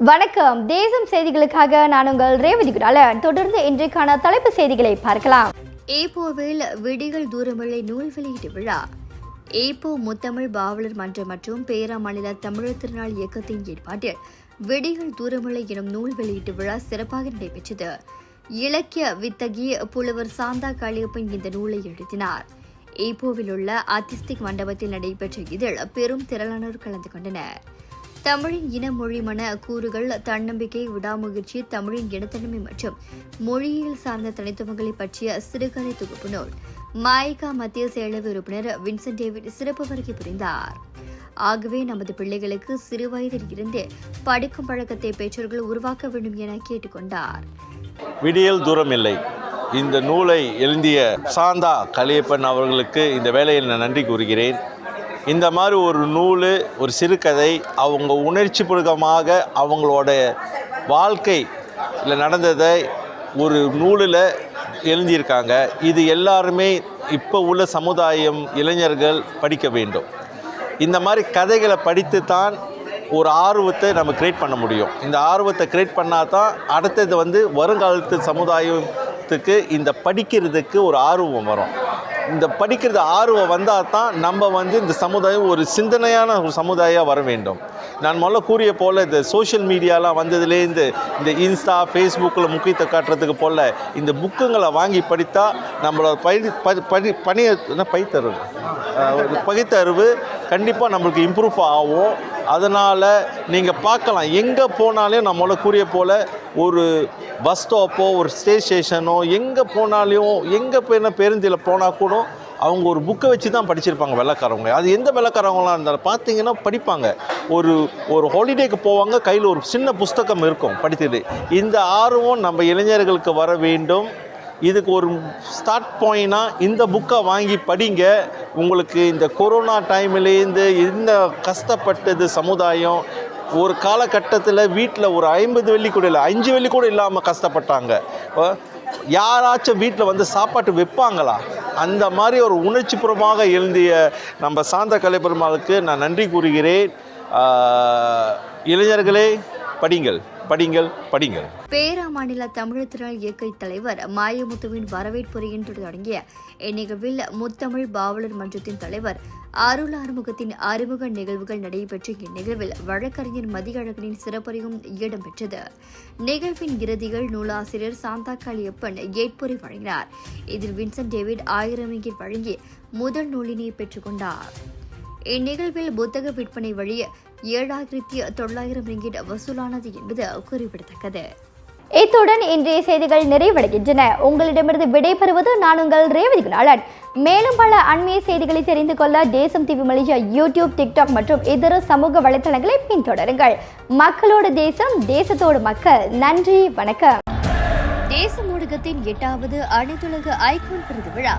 வணக்கம். தேசம் செய்திகளுக்காக நான் உங்கள் ரேவதி குடாலன். தொடர்ந்து இன்றைக்கான தலைப்பு செய்திகளை பார்க்கலாம். ஏப்போவில் விடிகள் தூரமில்லை நூல் வெளியீட்டு விழா. ஏப்போ முத்தமிழ் பாவலர் மன்றம் மற்றும் பேரா மாநில தமிழர் திருநாள் இயக்கத்தின் ஏற்பாட்டில் விடிகள் தூரமில்லை எனும் நூல் வெளியீட்டு விழா சிறப்பாக நடைபெற்றது. இலக்கிய வித்தகிய புலவர் சாந்தா காளியப்பன் இந்த நூலை எழுதினார். ஏப்போவில் உள்ள ஆர்டிஸ்டிக் மண்டபத்தில் நடைபெற்ற இதில் பெரும் திரளானோர் கலந்து கொண்டனர். தமிழின் இன மொழி மன கூறுகள் தன்னம்பிக்கை விடாமுயற்சி தமிழின் இனத்தன்மை மற்றும் மொழியியல் சார்ந்த தனித்துவங்களை பற்றிய சிறுகதை தொகுப்பு நூல். மாயிகா மத்திய செயலவை உறுப்பினர் வின்சென்ட் டேவிட் சிறப்பு வருகை புரிந்தார். ஆகவே நமது பிள்ளைகளுக்கு சிறுவயதில் இருந்தே படிக்கும் பழக்கத்தை பெற்றோர்கள் உருவாக்க வேண்டும் என கேட்டுக்கொண்டார். விடியல் தூரம் இல்லை. இந்த நூலை எழுதிய சாந்தா கலியப்பன் அவர்களுக்கு இந்த வேலையில் நான் நன்றி கூறுகிறேன். இந்த மாதிரி ஒரு நூல் ஒரு சிறுகதை அவங்க உணர்ச்சி பூர்வமாக அவங்களோட வாழ்க்கையில் நடந்ததை ஒரு நூலில் எழுதியிருக்காங்க. இது எல்லாருமே இப்போ உள்ள சமுதாயம் இளைஞர்கள் படிக்க வேண்டும். இந்த மாதிரி கதைகளை படித்து தான் ஒரு ஆர்வத்தை நம்ம கிரியேட் பண்ண முடியும். இந்த ஆர்வத்தை கிரியேட் பண்ணால் தான் அடுத்தது வந்து வருங்காலத்து சமுதாயத்துக்கு இந்த படிக்கிறதுக்கு ஒரு ஆர்வம் வரும். இந்த படிக்கிறது ஆர்வம் வந்தால் தான் நம்ம வந்து இந்த சமுதாயம் ஒரு சிந்தனையான ஒரு சமுதாயம் வர வேண்டும். நான் முதல்ல கூறிய போல் இந்த சோஷியல் மீடியாலாம் வந்ததுலேருந்து இந்த இன்ஸ்டா ஃபேஸ்புக்கில் முக்கியத்தை காட்டுறதுக்கு போல் இந்த புக்குங்களை வாங்கி படித்தால் நம்மளோட பயிர் ப- படி பணியை என்ன பைத்தறிவு ஒரு கண்டிப்பாக நம்மளுக்கு இம்ப்ரூவ் ஆகும். அதனால் நீங்கள் பார்க்கலாம். எங்கே போனாலும் நம்மள கூறிய போல் ஒரு பஸ் ஸ்டாப்போ ஒரு ஸ்டேஷ் ஸ்டேஷனோ எங்கே போனாலையும் எங்கே போய் பேருந்தில் போனால் கூட அவங்க ஒரு புக்கை வச்சு தான் படிச்சிருப்பாங்க வெள்ளக்காரவங்க. அது எந்த வெள்ளக்காரவங்களாக இருந்தாலும் பார்த்தீங்கன்னா படிப்பாங்க. ஒரு ஒரு ஹாலிடேக்கு போவாங்க கையில் ஒரு சின்ன புஸ்தகம் இருக்கும் படித்துட்டு இந்த ஆர்வம் நம்ம இளைஞர்களுக்கு வர வேண்டும். இதுக்கு ஒரு ஸ்டார்ட் பாயிண்ட்னா இந்த புக்கை வாங்கி படிங்க. உங்களுக்கு இந்த கொரோனா டைம்லேருந்து இந்த கஷ்டப்பட்டது சமுதாயம் ஒரு காலகட்டத்தில் வீட்டில் ஒரு ஐம்பது வெள்ளி கூட இல்லை அஞ்சு வெள்ளி கூட இல்லாமல் கஷ்டப்பட்டாங்க. யாராச்சும் வீட்டில் வந்து சாப்பாட்டு வைப்பாங்களா? அந்த மாதிரி ஒரு உணர்ச்சிபூர்வமாக எழுந்திய நம்ம சாந்த கலைப்பெருமாளுக்கு நான் நன்றி கூறுகிறேன். இளைஞர்களே படிங்கள். படிங்கள் படிங்கள். பேரா மாநில தமிழர் திறன் இயக்க தலைவர் மாயமுத்துவின் வரவேற்புரை என்று தொடங்கிய இந்நிகழ்வில் முத்தமிழ் பாவலர் மன்றத்தின் தலைவர் அருள் ஆறுமுகத்தின் அறிமுக நிகழ்வுகள் நடைபெற்ற இந்நிகழ்வில் வழக்கறிஞர் மதியழகனின் சிறப்புரையும் இடம்பெற்றது. நிகழ்வின் இறுதியில் நூலாசிரியர் சாந்தா காளியப்பன் ஏற்புரை வழங்கினார். இதில் வின்சென்ட் டேவிட் ஆயிரம் வழங்கி முதல் நூலினை பெற்றுக்கொண்டார். இந்நிகழ்வில் புத்தக விற்பனை வழியே ஏழாயிரத்தி தொள்ளாயிரம் ரிங்கிட் வசூலானது என்பது குறிப்பிடத்தக்கது. இத்துடன் இன்றைய செய்திகள் நிறைவடைகின்றன. உங்களிடமிருந்து விடைபெறுவது நான் உங்கள் ரேவதி குணாளன். மேலும் பல அண்மைய செய்திகளை தெரிந்து கொள்ள தேசம் டிவி மலேசியா யூடியூப் டிக்டாக் மற்றும் இதர சமூக வலைத்தளங்களை பின்தொடருங்கள். மக்களோடு தேசம் தேசத்தோடு மக்கள். நன்றி வணக்கம். தேச ஊடகத்தின் எட்டாவது அனைத்துலக ஐகோன் விருது விழா.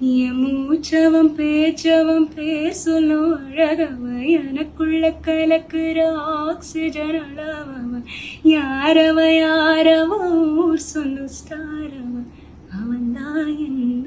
என் மூச்சவம் பேச்சவம் பேர் சொல்லும் அழகவன் எனக்குள்ள கலக்குற ஆக்சிஜன் அளவவன் யாரவ யாரவன் ஊர் சொல்லும் ஸ்டாரவன் அவன். தான் என்ன